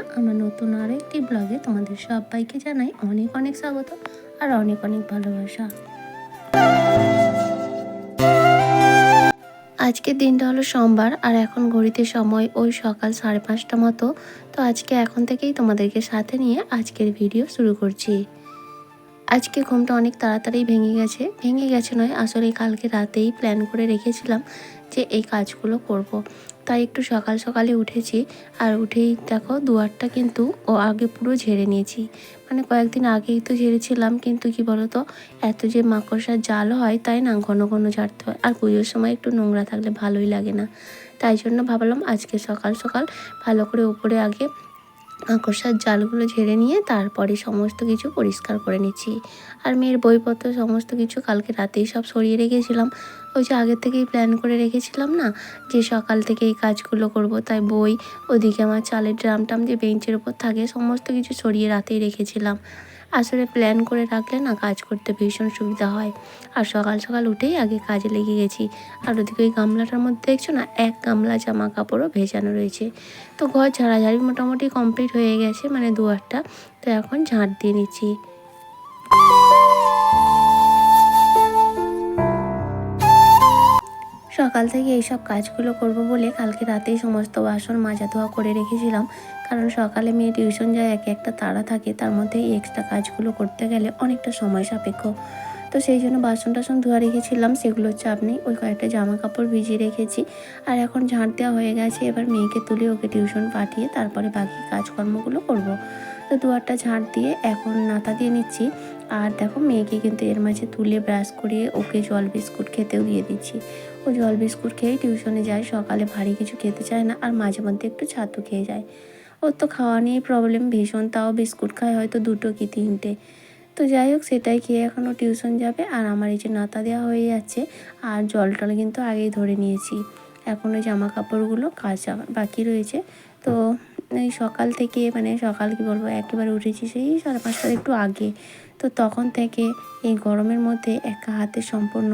আলপনা আমার নতুন আরও একটি ব্লগে তোমাদের সবাইকে জানাই অনেক অনেক স্বাগত আর অনেক অনেক ভালোবাসা। আজকের দিনটা হলো সোমবার আর এখন ঘড়িতে সময় ওই সকাল সাড়ে পাঁচটা মতো। তো আজকে এখন থেকেই তোমাদেরকে সাথে নিয়ে আজকের ভিডিও শুরু করছি। আজকে ঘুমটা অনেক তাড়াতাড়ি ভেঙে গেছে। ভেঙে গেছে নয়, আসলে কালকে রাতেই প্ল্যান করে রেখেছিলাম যে এই কাজগুলো করব। তাই একটু সকাল সকালে উঠেছি। আর উঠেই দেখো দুয়ারটা কিন্তু ও আগে পুরো ঝেড়ে নিয়েছি। মানে কয়েকদিন আগেই তো ঝেড়েছিলাম, কিন্তু কি বলতো, এত যে মাকড়সার জাল হয় তাই না, ঘন ঘন ঝাড়তে হয়। আর পুজোর সময় একটু নোংরা থাকলে ভালোই লাগে না। তাই জন্য ভাবলাম আজকে সকাল সকাল ভালো করে উপরে আগে মাকড়সার জালগুলো ঝেড়ে নিয়ে তারপরে সমস্ত কিছু পরিষ্কার করে নিচ্ছি। আর মেয়ের বইপত্র সমস্ত কিছু কালকে রাতেই সব সরিয়ে রেখেছিলাম। ওই যে আগের থেকেই প্ল্যান করে রেখেছিলাম না, যে সকাল থেকে এই কাজগুলো করব, তাই বই, ওদিকে আমার চালের ড্রাম টাম যে বেঞ্চের ওপর থাকে, সমস্ত কিছু সরিয়ে রাতেই রেখেছিলাম। আসলে প্ল্যান করে রাখলে না কাজ করতে ভীষণ সুবিধা হয়। আর সকাল সকাল উঠেই আগে কাজে লেগে গেছি। আর ওদিকে ওই গামলাটার মধ্যে দেখছ না, এক গামলা জামা কাপড়ও ভেজানো রয়েছে। তো ঘর ঝাড়াঝাড়ি মোটামুটি কমপ্লিট হয়ে গেছে মানে দুয়ারটা তো এখন ঝাঁট দিয়ে নিচ্ছি। সকাল থেকে এইসব কাজগুলো করব বলে কালকে রাতেই সমস্ত বাসন মাজা ধোয়া করে রেখেছিলাম। কারণ সকালে মেয়ে টিউশন যায়, এক একটা তাড়া থাকে, তার মধ্যে এই এক্সট্রা কাজগুলো করতে গেলে অনেকটা সময় সাপেক্ষ। তো সেই জন্য বাসন টাসন ধোয়া রেখেছিলাম সেগুলোর চাপ নেই, ওই কয়েকটা জামা কাপড় ভিজিয়ে রেখেছি। আর এখন ঝাঁট দেওয়া হয়ে গেছে, এবার মেয়েকে তুলে ওকে টিউশন পাঠিয়ে তারপরে বাকি কাজকর্মগুলো করব। তো দুয়ারটা ঝাঁট দিয়ে এখন নাতা দিয়ে নিচ্ছি। আর দেখো, মেয়েকে কিন্তু এর মাঝে তুলে ব্রাশ করিয়ে ওকে জল বিস্কুট খেতেও দিয়ে দিচ্ছি। ও জল বিস্কুট খেয়েই টিউশনে যায়, সকালে ভারী কিছু খেতে চায় না, আর মাঝে মধ্যে একটু ছাতু খেয়ে যায়। ওর তো খাওয়া নিয়েই প্রবলেম ভীষণ, তাও বিস্কুট খায় হয়তো দুটো কি তিনটে। তো যাই হোক, সেটাই খেয়ে এখনও টিউশন যাবে। আর আমার এই যে নাতা দেওয়া হয়ে যাচ্ছে, আর জল টল কিন্তু আগেই ধরে নিয়েছি। এখন ওই জামা কাপড়গুলো কাচা বাকি রয়েছে। তো এই সকাল থেকে মানে সকাল কি বলব, একেবারে উঠেছি সেই সাড়ে পাঁচটার একটু আগে। তো তখন থেকে এই গরমের মধ্যে একা হাতে সম্পূর্ণ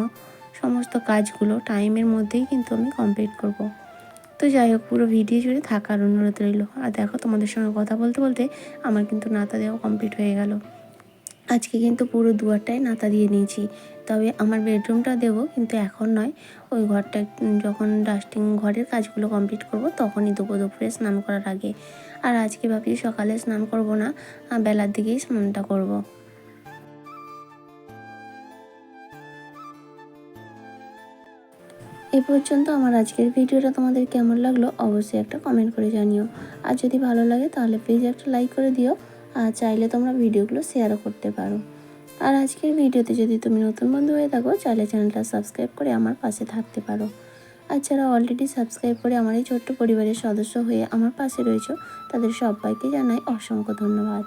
সমস্ত কাজগুলো টাইমের মধ্যেই কিন্তু আমি কমপ্লিট করব। তো যাই হোক, পুরো ভিডিও জুড়ে থাকার অনুরোধ রইল। আর দেখো, তোমাদের সঙ্গে কথা বলতে বলতে আমার কিন্তু নাতা দেওয়া কমপ্লিট হয়ে গেল। আজকে কিন্তু পুরো দুয়ারটাই নাতা দিয়ে নিয়েছি। তবে আমার বেডরুমটা দেবো কিন্তু এখন নয়। ওই ঘরটা যখন ডাস্টিং ঘরের কাজগুলো কমপ্লিট করব, তখনই দেবো দুপুরে স্নান করার আগে। আর আজকে ভাবছি সকালে স্নান করব না বেলার দিকেই স্নানটা করব। এ পর্যন্ত আমার আজকের ভিডিওটা তোমাদের কেমন লাগল অবশ্যই একটা কমেন্ট করে জানিও। আর যদি ভালো লাগে তাহলে প্লিজ একটা লাইক করে দিও, আর চাইলে তোমরা ভিডিওগুলো শেয়ারও করতে পারো। আর আজকের ভিডিওতে যদি তুমি নতুন বন্ধু হয়ে থাকো, চাইলে চ্যানেলটা সাবস্ক্রাইব করে আমার পাশে থাকতে পারো। আর যারা অলরেডি সাবস্ক্রাইব করে আমার এই ছোট্ট পরিবারের সদস্য হয়ে আমার পাশে রয়েছে, তাদের সবাইকে জানাই অসংখ্য ধন্যবাদ।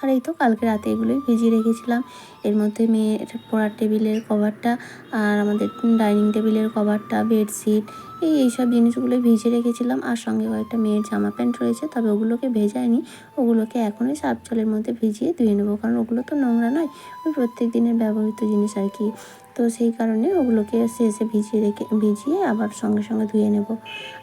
আর এই তো কালকে রাতে এগুলোই ভিজিয়ে রেখেছিলাম। এর মধ্যে মেয়ের পড়ার টেবিলের কভারটা আর আমাদের ডাইনিং টেবিলের কভারটা, বেডশিট, এই এইসব জিনিসগুলো ভিজে রেখেছিলাম। আর সঙ্গে কয়েকটা মেয়ের জামা প্যান্ট রয়েছে, তবে ওগুলোকে ভেজায়নি। ওগুলোকে এখনই সাপ জলের মধ্যে ভিজিয়ে ধুয়ে নেব, কারণ ওগুলো তো নোংরা নয়। ওই প্রত্যেক দিনের ব্যবহৃত জিনিস আর কি। তো সেই কারণে ওগুলোকে শেষে ভিজিয়ে রেখে, ভিজিয়ে আবার সঙ্গে সঙ্গে ধুয়ে নেব।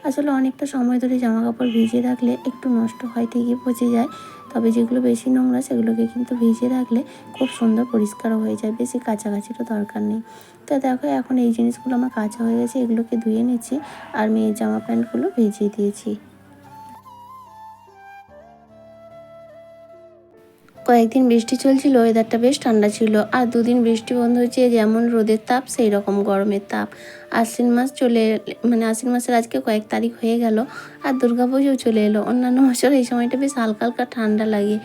আসলে অনেকটা সময় ধরে জামা কাপড় ভিজিয়ে রাখলে একটু নষ্ট হয় ঠিকই পচে যায়। তবে যেগুলো বেশি নোংরা, সেগুলোকে কিন্তু ভিজিয়ে রাখলে খুব সুন্দর পরিষ্কারও হয়ে যায়। বেশি কাছাকাছিরও দরকার নেই। তো দেখো, এখন এই জিনিসগুলো আমার কাঁচা হয়ে গেছে, এগুলোকে ধুয়ে নিচ্ছি। আর মেয়ের জামা প্যান্টগুলো ভিজিয়ে দিয়েছি। কয়েকদিন বৃষ্টি চলছিল ওয়েদারটা বেশ ঠান্ডা ছিল। আর দুদিন বৃষ্টি বন্ধ হয়েছে যেমন রোদের তাপ সেই রকম গরমের তাপ। আশ্বিন মাস চলে মানে আশ্বিন মাসের আজকে কয়েক তারিখ হয়ে গেল আর দুর্গাপুজোও চলে এলো। অন্যান্য বছর এই সময়টা বেশ হালকা হালকা ঠান্ডা লাগে।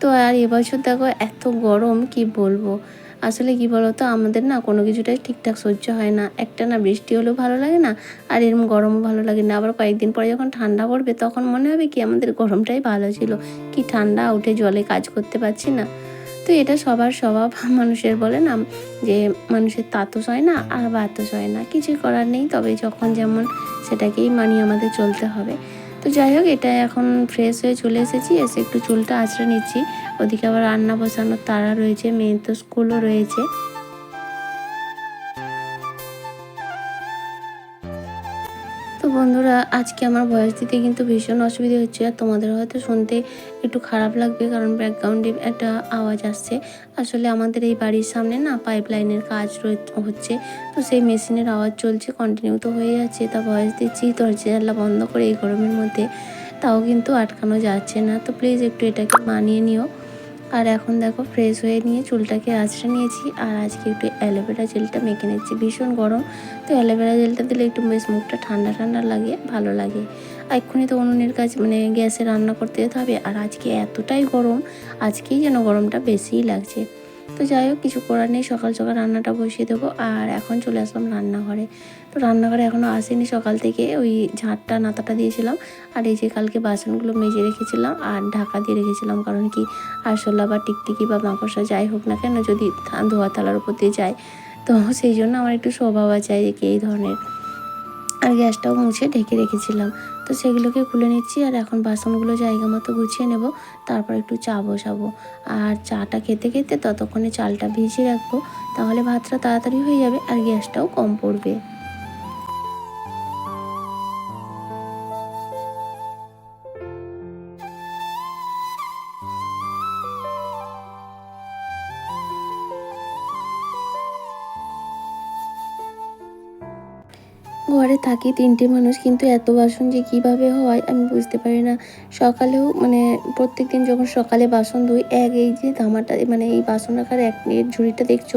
তো আর এবছর দেখো এত গরম, কি বলব? আসলে কি বলতো, আমাদের না কোনো কিছুটাই ঠিকঠাক সহ্য হয় না। একটা না বৃষ্টি হলেও ভালো লাগে না, আর এরকম গরমও ভালো লাগে না। আবার কয়েকদিন পরে যখন ঠান্ডা পড়বে, তখন মনে হবে কি আমাদের গরমটাই ভালো ছিল। কি ঠান্ডা, উঠে জলে কাজ করতে পারছি না। তো এটা সবার স্বভাব। মানুষের বলে না যে, মানুষের তাতস হয় না, আর বাতস হয় না। কিছুই করার নেই। তবে যখন যেমন সেটাকেই মানিয়ে আমাদের চলতে হবে। তো যাই হোক এটা এখন ফ্রেশ হয়ে চলে এসেছি। এসে একটু চুলটা আঁচড়ে নিচ্ছি। ওদিকে আবার রান্না বসানোর তারা রয়েছে, মেয়ের তো স্কুলও রয়েছে। বন্ধুরা, আজকে আমার ভয়েস দিতে কিন্তু ভীষণ অসুবিধা হচ্ছে আর তোমাদের হয়তো শুনতে একটু খারাপ লাগবে কারণ ব্যাকগ্রাউন্ডে একটা আওয়াজ আসছে। আসলে আমাদের এই বাড়ির সামনে না পাইপ লাইনের কাজ হচ্ছে। তো সেই মেশিনের আওয়াজ চলছে কন্টিনিউ তো হয়ে যাচ্ছে। তা ভয়েস দিচ্ছি, দরজা জানলা বন্ধ করে এই গরমের মধ্যে। তাও কিন্তু আটকানো যাচ্ছে না। তো প্লিজ একটু এটাকে মানিয়ে নিও। আর এখন দেখো ফ্রেশ হয়ে নিয়ে চুলটাকে আঁচড়ে নিয়েছি। আর আজকে একটু অ্যালোভেরা জেলটা মেখে নিচ্ছি, ভীষণ গরম। তো অ্যালোভেরা জেলটা দিলে একটু বেশ মুখটা ঠান্ডা ঠান্ডা লাগে, ভালো লাগে। আর এক্ষুনি তো উনুনের কাজ মানে গ্যাসে রান্না করতে যেতে হবে। আর আজকে এতটাই গরম, আজকেই যেন গরমটা বেশিই লাগছে। তো যাই হোক, কিছু করার নেই, সকাল সকাল রান্নাটা বসিয়ে দেবো। আর এখন চলে আসলাম রান্নাঘরে। তো রান্নাঘরে এখনও আসেনি, সকাল থেকে ওই ঝাঁটটা, নাতাটা দিয়েছিলাম। আর এই যে কালকে বাসনগুলো মেজে রেখেছিলাম আর ঢাকা দিয়ে রেখেছিলাম। কারণ কি আরশোলা বা টিকটিকি বা মাকড়সা যাই হোক না কেন, যদি ধোয়া থালার উপর দিয়ে যায়, তো সেই জন্য আমার একটু স্বভাব আছে এই ধরনের। আর গ্যাসটাও মুছে ঢেকে রেখেছিলাম। তো সেগুলোকে খুলে নিচ্ছি আর এখন বাসনগুলো জায়গা মতো গুছিয়ে নেব। তারপর একটু চা বসাবো। আর চাটা খেতে খেতে ততক্ষণে চালটা ভিজিয়ে রাখব। তাহলে ভাতটা তাড়াতাড়ি হয়ে যাবে আর গ্যাসটাও কম পড়বে। ঘরে থাকি, তিনটে মানুষ কিন্তু এত বাসন যে কীভাবে হয় আমি বুঝতে পারি না। সকালেও মানে প্রত্যেক দিন যখন সকালে বাসন ধুই, এক এই যে ধামাটা মানে এই বাসন রাখার এক ঝুড়িটা দেখছ,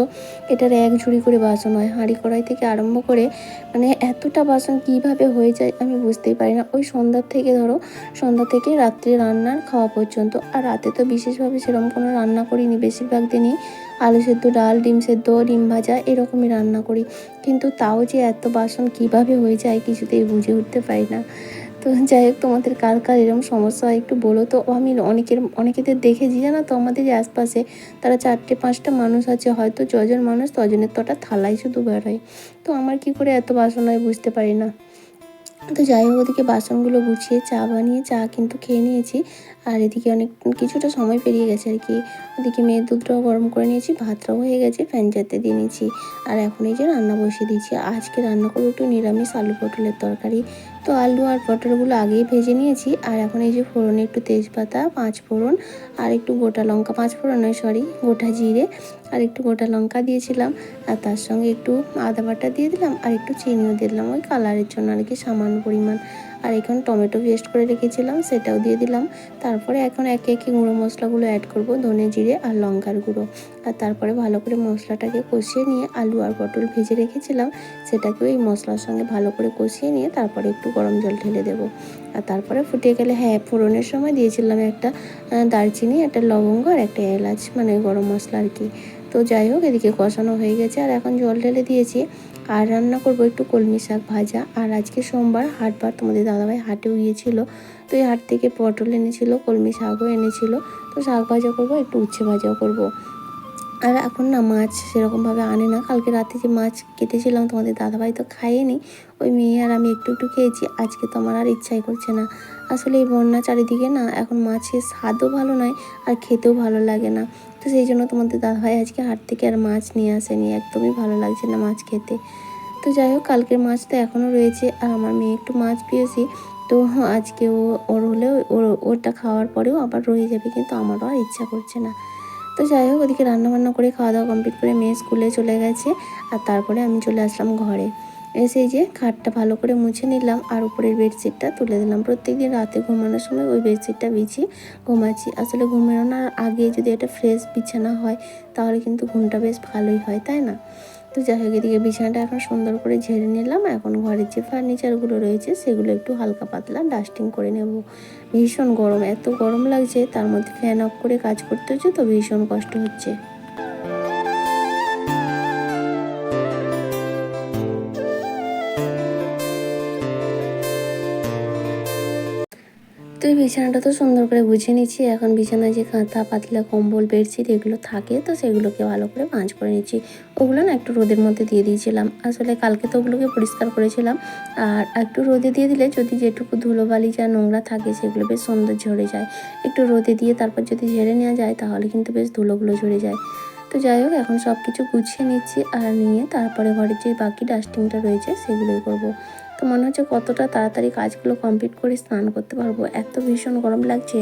এটার এক ঝুড়ি করে বাসন হয়। হাঁড়ি কড়াই থেকে আরম্ভ করে মানে এতটা বাসন কীভাবে হয়ে যায় আমি বুঝতেই পারি না। ওই সন্ধ্যার থেকে ধরো, সন্ধ্যা থেকে রাত্রে রান্নার খাওয়া পর্যন্ত। আর রাতে তো বিশেষভাবে সেরকম কোনো রান্না করিনি, বেশিরভাগ দিনই আলু সেদ্ধ, ডাল, ডিম সেদ্ধ, ডিম ভাজা এরকমই রান্না করি। কিন্তু তাও যে এত বাসন কীভাবে হয়ে যায় কিছুতেই বুঝে উঠতে পারি না। তো যাই হোক, তোমাদের কার কার এরকম সমস্যা হয় একটু বলো তো। আমি অনেকের অনেকেদের দেখেছি জানো তো, আমাদের আশপাশে তারা চারটে, পাঁচটা মানুষ আছে, হয়তো যজন মানুষ তজনের তটা থালাই শুধু বেরোয়। তো আমার কি করে এত বাসন হয় বুঝতে পারি না। তো যাই হোক, ওদিকে বাসনগুলো গুছিয়ে চা বানিয়ে, চা কিন্তু খেয়ে নিয়েছি। আর এদিকে অনেক কিছুটা সময় পেরিয়ে গেছে আর কি। ওদিকে মেয়ের দুধটাও গরম করে নিয়েছি, ভাতটাও হয়ে গেছে, ফ্যান চাতে দিয়ে নিয়েছি। আর এখন এই যে রান্না বসিয়ে দিয়েছি। আজকে রান্না করব একটু নিরামিষ আলু পটলের তরকারি। তো আলু আর পটলগুলো আগেই ভেজে নিয়েছি। আর এখন এই যে ফোড়নে একটু তেজপাতা, পাঁচ ফোড়ন আর একটু গোটা লঙ্কা, পাঁচ ফোড়ন নয় সরি গোটা জিরে আর একটু গোটা লঙ্কা দিয়েছিলাম, আর তার সঙ্গে একটু আদা বাটা দিয়ে দিলাম, আর একটু চিনিও দিলাম। ওই কালারের জন্য আর কি সামান্য পরিমাণ। আর এখন টমেটো পেস্ট করে রেখেছিলাম, সেটাও দিয়ে দিলাম। তারপরে এখন একে একে গুঁড়ো মশলাগুলো অ্যাড করব, ধনে জিরে আর লঙ্কার গুঁড়ো। আর তারপরে ভালো করে মশলাটাকে কষিয়ে নিয়ে আলু আর পটল ভেজে রেখেছিলাম, সেটাকেও এই মশলার সঙ্গে ভালো করে কষিয়ে নিয়ে তারপরে একটু গরম জল ঢেলে দেবো। আর তারপরে ফুটিয়ে গেলে হ্যাঁ ফোড়নের সময় দিয়েছিলাম একটা দারচিনি, একটা লবঙ্গ আর একটা এলাচ মানে গরম মশলা আর কি। তো যাই হোক, এদিকে কষানো হয়ে গেছে। আর এখন জল ঢেলে দিয়েছি। আর রান্না করব একটু কলমি শাক ভাজা। আর আজকে সোমবার হাটবার তোমাদের দাদাভাই হাটেও গিয়েছিল। তো এই হাট থেকে পটল এনেছিল, কলমি শাকও এনেছিল। তো শাক ভাজা করব, একটু উচ্ছে ভাজাও করব। আর এখন না মাছ সেরকমভাবে আনে না। কালকে রাতে যে মাছ কেটেছিলাম তোমাদের দাদাভাই তো খাইনি ওই মেয়ে আর আমি একটু একটু খেয়েছি। আজকে তো আমার আর ইচ্ছাই করছে না। আসলে এই বন্যা চারিদিকে না এখন মাছের স্বাদও ভালো নয় আর খেতেও ভালো লাগে না। তো সেই জন্য তোমাদের দাদাভাই আজকে হাট থেকে আর মাছ নিয়ে আসেনি। একদমই ভালো লাগছে না মাছ খেতে। তো যাই হোক, কালকের মাছ তো এখনও রয়েছে আর আমার মেয়ে একটু মাছ পেয়েছি। তো আজকে ও, ওর হলেও, ওর ওটা খাওয়ার পরেও আবার রয়ে যাবে, কিন্তু আমারও আর ইচ্ছা করছে না। তো যাই হোক, ওদিকে রান্না বান্না করে খাওয়া দাওয়া কমপ্লিট করে মেয়ে স্কুলে চলে গেছে আর তারপরে আমি চলে আসলাম ঘরে। এসে যে খাটটা ভালো করে মুছে নিলাম আর উপরের বেডশিটটা তুলে দিলাম। প্রত্যেকদিন রাতে ঘুমানোর সময় ওই বেডশিটটা বিছিয়ে ঘুমাচ্ছি। আসলে ঘুমানোর আগে যদি এটা ফ্রেশ বিছানা হয়, তাহলে কিন্তু ঘুমটা বেশ ভালোই হয়, তাই না? তো যাই হোক, এদিকে বিছানাটা এখন সুন্দর করে ঝেড়ে নিলাম। এখন ঘরের যে ফার্নিচারগুলো রয়েছে, সেগুলো একটু হালকা পাতলা ডাস্টিং করে নেব। ভীষণ গরম, এত গরম লাগছে, তার মধ্যে ফ্যান অফ করে কাজ করতে হচ্ছে, তো ভীষণ কষ্ট হচ্ছে। বিছানাটা তো সুন্দর করে গুছিয়ে নিচ্ছি। এখন বিছানায় যে কাঁথা, পাতলা কম্বল, বেডশিট এগুলো থাকে, তো সেগুলোকে ভালো করে ভাঁজ করে নিচ্ছি। ওগুলো না একটু রোদের মধ্যে দিয়ে দিয়েছিলাম। আসলে কালকে তো ওগুলোকে পরিষ্কার করেছিলাম। আর একটু রোদে দিয়ে দিলে যদি যেটুকু ধুলোবালি যা নোংরা থাকে সেগুলো বেশ সুন্দর ঝরে যায়। একটু রোদে দিয়ে তারপর যদি ঝেড়ে নেওয়া যায় তাহলে কিন্তু বেশ ধুলোগুলো ঝরে যায়। তো যাই হোক, এখন সব কিছু গুছিয়ে নিচ্ছি আর নিয়ে তারপরে ঘরের যে বাকি ডাস্টিংটা রয়েছে সেগুলোই করব। তো মনে হচ্ছে কতটা তাড়াতাড়ি কাজগুলো কমপ্লিট করে স্নান করতে পারব। এত ভীষণ গরম লাগছে।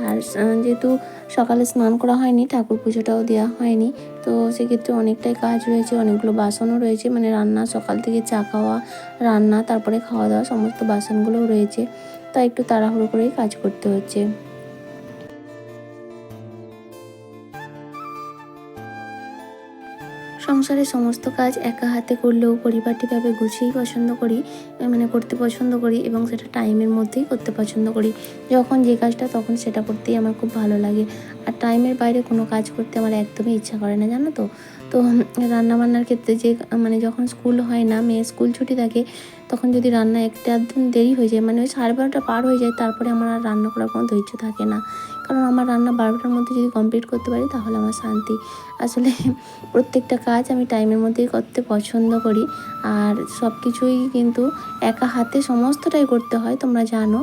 আর যেহেতু সকালে স্নান করা হয়নি, ঠাকুর পুজোটাও দেওয়া হয়নি, তো সেক্ষেত্রে অনেকটাই কাজ রয়েছে, অনেকগুলো বাসনও রয়েছে। মানে রান্না, সকাল থেকে চা খাওয়া, রান্না, তারপরে খাওয়া দাওয়া, সমস্ত বাসনগুলোও রয়েছে। তাই একটু তাড়াহুড়ো করেই কাজ করতে হচ্ছে। সংসারের সমস্ত কাজ একা হাতে করলেও পরিপাটিভাবে গুছিয়েই পছন্দ করি মানে করতে পছন্দ করি এবং সেটা টাইমের মধ্যেই করতে পছন্দ করি। যখন যে কাজটা, তখন সেটা করতেই আমার খুব ভালো লাগে। আর টাইমের বাইরে কোনো কাজ করতে আমার একদমই ইচ্ছা করে না, জানো তো? তো রান্নাবান্নার ক্ষেত্রে যে মানে যখন স্কুল হয় না, মেয়ে স্কুল ছুটি থাকে, তখন যদি রান্না একটা দেরি হয়ে যায় মানে ওই সাড়ে বারোটা পার হয়ে যায়, তারপরে আমার আর রান্না করার কোনো ধৈর্য থাকে না। কারণ আমার রান্না বারোটার মধ্যে যদি কমপ্লিট করতে পারি তাহলে আমার শান্তি। আসলে প্রত্যেকটা কাজ আমি টাইমের মধ্যেই করতে পছন্দ করি। আর সব কিছুই কিন্তু একা হাতে সমস্তটাই করতে হয়, তোমরা জানো।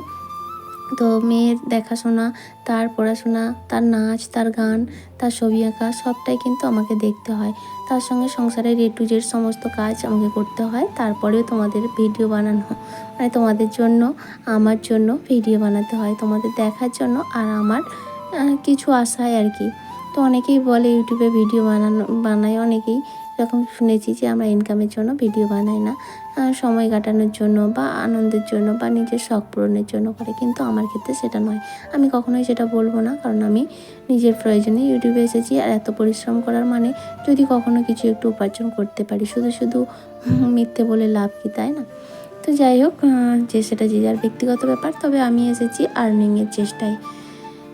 তো মেয়ের দেখাশোনা, তার পড়াশোনা, তার নাচ, তার গান, তার ছবি আঁকা সবটাই কিন্তু আমাকে দেখতে হয়। তার সঙ্গে সংসারের এ টু জেড সমস্ত কাজ আমাকে করতে হয়। তারপরেও তোমাদের ভিডিও বানানো মানে তোমাদের জন্য, আমার জন্য ভিডিও বানাতে হয়। তোমাদের দেখার জন্য আর আমার কিছু আশায় আর কি। তো অনেকেই বলে ইউটিউবে ভিডিও বানানো, বানায়, অনেকেই এরকম শুনেছি যে আমরা ইনকামের জন্য ভিডিও বানাই না। সময় কাটানোর জন্য বা আনন্দের জন্য বা নিজের শখ পূরণের জন্য করে, কিন্তু আমার ক্ষেত্রে সেটা নয়। আমি কখনোই সেটা বলব না, কারণ আমি নিজের প্রয়োজনে ইউটিউবে এসেছি আর এত পরিশ্রম করার মানে যদি কখনো কিছু একটু উপার্জন করতে পারি, শুধু শুধু মিথ্যে বলে লাভ কি, তাই না? তো যাই হোক যে সেটা যে যার ব্যক্তিগত ব্যাপার, তবে আমি এসেছি আর্নিংয়ের চেষ্টায়।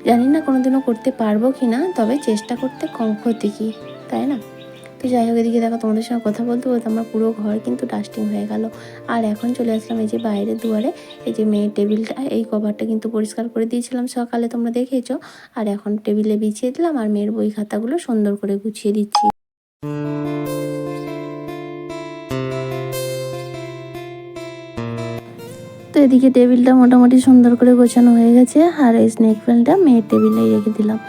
জানি না কোনোদিনও করতে পারব কি না, তবে চেষ্টা করতে কম ক্ষতি কি, তাই না? তো যাই হোক, এদিকে দেখো তোমাদের সঙ্গে কথা বলতে বলতে আমার পুরো ঘর কিন্তু ডাস্টিং হয়ে গেল। আর এখন চলে আসলাম এই যে বাইরের দুয়ারে, এই যে মেয়ের টেবিলটা এই কভারটা কিন্তু পরিষ্কার করে দিয়েছিলাম সকালে, তোমরা দেখেছ। আর এখন টেবিলে বিছিয়ে দিলাম, আর মেয়ের বই খাতাগুলো সুন্দর করে গুছিয়ে দিচ্ছি। তো এদিকে টেবিলটা মোটামুটি সুন্দর করে গোছানো হয়ে গেছে, আর এই স্নেক প্ল্যানটা মেয়ের টেবিলেই রেখে দিলাম।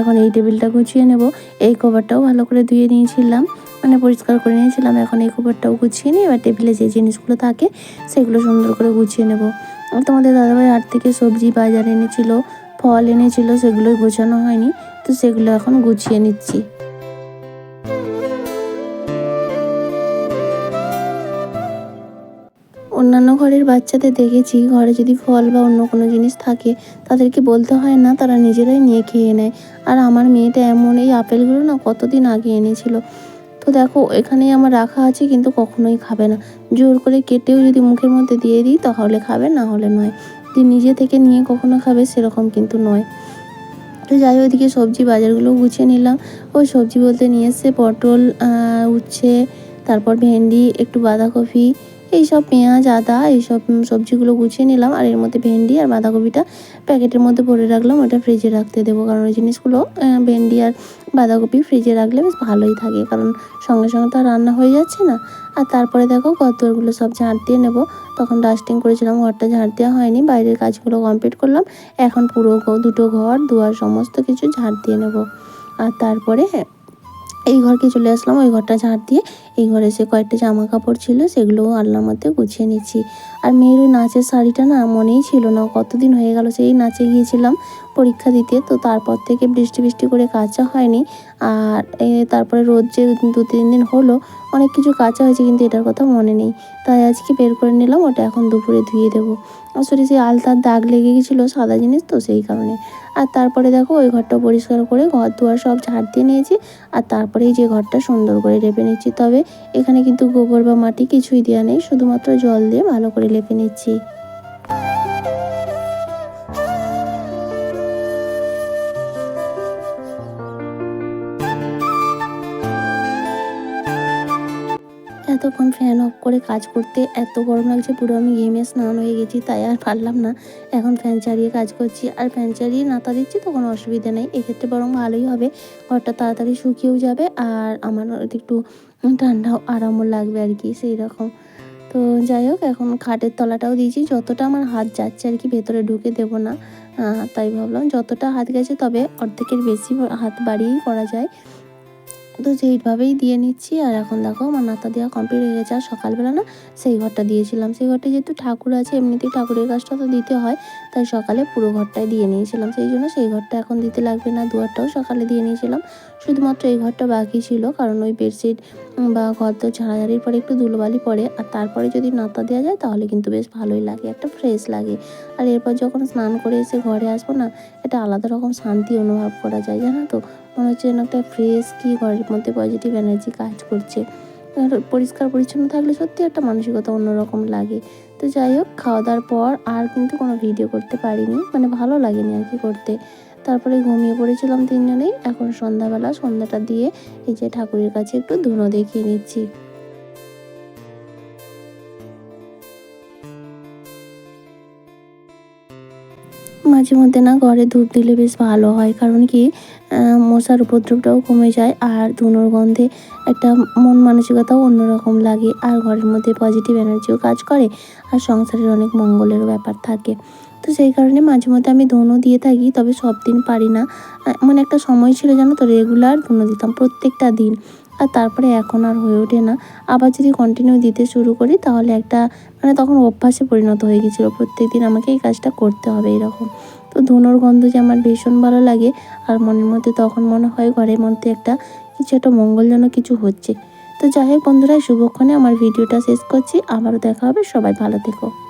এখন এই টেবিলটা গুছিয়ে নেব। এই কভারটাও ভালো করে ধুয়ে নিয়েছিলাম মানে পরিষ্কার করে নিয়েছিলাম। এখন এই কভারটাও গুছিয়ে নিই এবার টেবিলে যে জিনিসগুলো থাকে সেগুলো সুন্দর করে গুছিয়ে নেব। তোমাদের দাদাভাই হাট থেকে সবজি বাজার এনেছিল, ফল এনেছিল, সেগুলোই গোছানো হয়নি। তো সেগুলো এখন গুছিয়ে নিচ্ছি। অন্যান্য ঘরের বাচ্চাদের দেখেছি, ঘরে যদি ফল বা অন্য কোনো জিনিস থাকে, তাদেরকে বলতে হয় না, তারা নিজেরাই নিয়ে খেয়ে নেয়। আর আমার মেয়েটা এমন এই আপেলগুলো না কতদিন আগে এনেছিল। তো দেখো, এখানেই আমার রাখা আছে, কিন্তু কখনোই খাবে না। জোর করে কেটেও যদি মুখের মধ্যে দিয়ে দিই, তাহলে খাবে, না হলে নয়। যদি নিজে থেকে নিয়ে কখনো খাবে, সেরকম কিন্তু নয়। তো যাই ওইদিকে সবজি বাজারগুলো গুছিয়ে নিলাম। ওই সবজি বলতে নিয়ে এসছে পটল উচ্ছে, তারপর ভেন্ডি, একটু বাঁধাকপি এইসব পেঁয়াজ, আদা, এইসব সবজিগুলো গুছিয়ে নিলাম। আর এর মধ্যে ভেন্ডি আর বাঁধাকপিটা প্যাকেটের মধ্যে ভরে রাখলাম। ওটা ফ্রিজে রাখতে দেবো। কারণ ওই জিনিসগুলো ভেন্ডি আর বাঁধাকপি ফ্রিজে রাখলে বেশ ভালোই থাকে। কারণ সঙ্গে সঙ্গে তো আর রান্না হয়ে যাচ্ছে না। আর তারপরে দেখো কতগুলো সব ঝাড় দিয়ে নেব। তখন ডাস্টিং করেছিলাম, ঘরটা ঝাড় দেওয়া হয়নি। বাইরের কাজগুলো কমপ্লিট করলাম। এখন পুরো দুটো ঘর, দুয়ার, সমস্ত কিছু ঝাড় দিয়ে নেব। আর তারপরে এই ঘরকে চলে আসলাম, ওই ঘরটা ঝাড় দিয়ে এই ঘরে এসে কয়েকটা জামা কাপড় ছিল সেগুলো আলনার মধ্যে গুছিয়ে নিচ্ছি। আর মেয়ের ওই নাচের শাড়িটা না মনেই ছিল না, কতদিন হয়ে গেল সেই নাচে গিয়েছিলাম পরীক্ষা দিতে, তো তারপর থেকে বৃষ্টি বৃষ্টি করে কাচা হয়নি। আর তারপরে রোদ যে দু তিন দিন হলো, অনেক কিছু কাচা হয়েছে কিন্তু এটার কথা মনে নেই। তাই আজকে বের করে নিলাম, ওটা এখন দুপুরে ধুয়ে দেবো। আসলে সেই আলতার দাগ লেগে গেছিল সাদা জিনিস তো সেই কারণে। আর তারপরে দেখো ওই ঘরটা পরিষ্কার করে ঘর দুয়ার সব ঝাড় দিয়ে নিয়েছি। আর তারপরে এই যে ঘরটা সুন্দর করে লেপে নিচ্ছি। তবে এখানে কিন্তু গোবর বা মাটি কিছুই দেওয়া নেই, শুধুমাত্র জল দিয়ে ভালো করে লেপে নিচ্ছি। এতক্ষণ ফ্যান অফ করে কাজ করতে এত গরম লাগছে, পুরো আমি ঘেমে স্নান হয়ে গেছি, তাই আর পারলাম না। এখন ফ্যান চালিয়ে কাজ করছি, আর ফ্যান চালিয়ে নাতা দিচ্ছি তো কোনো অসুবিধা নেই। এক্ষেত্রে বরং ভালোই হবে, ঘরটা তাড়াতাড়ি শুকিয়েও যাবে, আর আমার একটু ঠান্ডাও আরামও লাগবে আর কি, সেই রকম। তো যাই হোক, এখন খাটের তলাটাও দিয়েছি, যতটা আমার হাত যাচ্ছে আর কি, ভেতরে ঢুকে দেবো না। তাই ভাবলাম যতটা হাত গেছে তবে অর্ধেকের বেশি হাত বাড়িয়েই করা যায়। তো সেইভাবেই দিয়ে নিচ্ছি, আর এখন দেখো আমার নাতা দেওয়া কমপ্লিট হয়ে গেছে। আর সকালবেলা না সেই ঘরটা দিয়েছিলাম। সেই ঘরটা যেহেতু ঠাকুর আছে, এমনিতেই ঠাকুরের কাজটা তো দিতে হয়। তাই সকালে পুরো ঘরটাই দিয়ে নিয়েছিলাম। সেই জন্য সেই ঘরটা এখন দিতে লাগবে না। দুয়ারটাও সকালে দিয়ে নিয়েছিলাম। শুধুমাত্র এই ঘরটা বাকি ছিল। কারণ ওই বেডশিট বা ঘর তো ঝাড়াঝাড়ির পরে একটু ধুলোবালি পড়ে। আর তারপরে যদি নাতা দেওয়া যায়, তাহলে কিন্তু বেশ ভালোই লাগে। একটা ফ্রেশ লাগে। আর এরপর যখন স্নান করে এসে ঘরে আসব না এটা আলাদা রকম শান্তি অনুভব করা যায়, জানো তো? মনে হচ্ছে যেন একটা ফ্রেশ কি ঘরের মধ্যে পজিটিভ এনার্জি কাজ করছে। পরিষ্কার পরিচ্ছন্ন থাকলে সত্যি একটা মানসিকতা অন্যরকম লাগে। তো যাই হোক খাওয়া দাওয়ার পর আর কিন্তু কোনো ভিডিও করতে পারিনি। মানে ভালো লাগেনি আর কি করতে। তারপরে ঘুমিয়ে পড়েছিলাম তিনজনেই। এখন সন্ধ্যাবেলা সন্ধ্যাটা দিয়ে এই যে ঠাকুরের কাছে একটু ধুনো দেখিয়ে নিচ্ছি। মাঝে মধ্যে না ঘরে ধূপ দিলে বেশ ভালো হয়। কারণ কি? মশার উপদ্রবটাও কমে যায় আর ধুনোর গন্ধে একটা মন মানসিকতাও অন্যরকম লাগে আর ঘরের মধ্যে পজিটিভ এনার্জিও কাজ করে আর সংসারের অনেক মঙ্গলেরও ব্যাপার থাকে। তো সেই কারণে মাঝে মধ্যে আমি ধুনো দিয়ে থাকি, তবে সব দিন পারি না। এমন একটা সময় ছিল জানো তো রেগুলার ধুনো দিতাম প্রত্যেকটা দিন। আর তারপরে এখন আর হয়ে ওঠে না। আবার যদি কন্টিনিউ দিতে শুরু করি, তাহলে একটা মানে তখন অভ্যাসে পরিণত হয়ে গেছিল প্রত্যেক দিন আমাকে এই কাজটা করতে হবে এরকম। তো ধুনোর গন্ধ যে আমার ভীষণ ভালো লাগে। আর মনের মধ্যে তখন মনে হয় ঘরের মধ্যে একটা কিছু একটা মঙ্গলজনক কিছু হচ্ছে। তো যাই হোক বন্ধুরা, শুভক্ষণে আমার ভিডিওটা শেষ করছি। আবারও দেখা হবে। সবাই ভালো থেকো।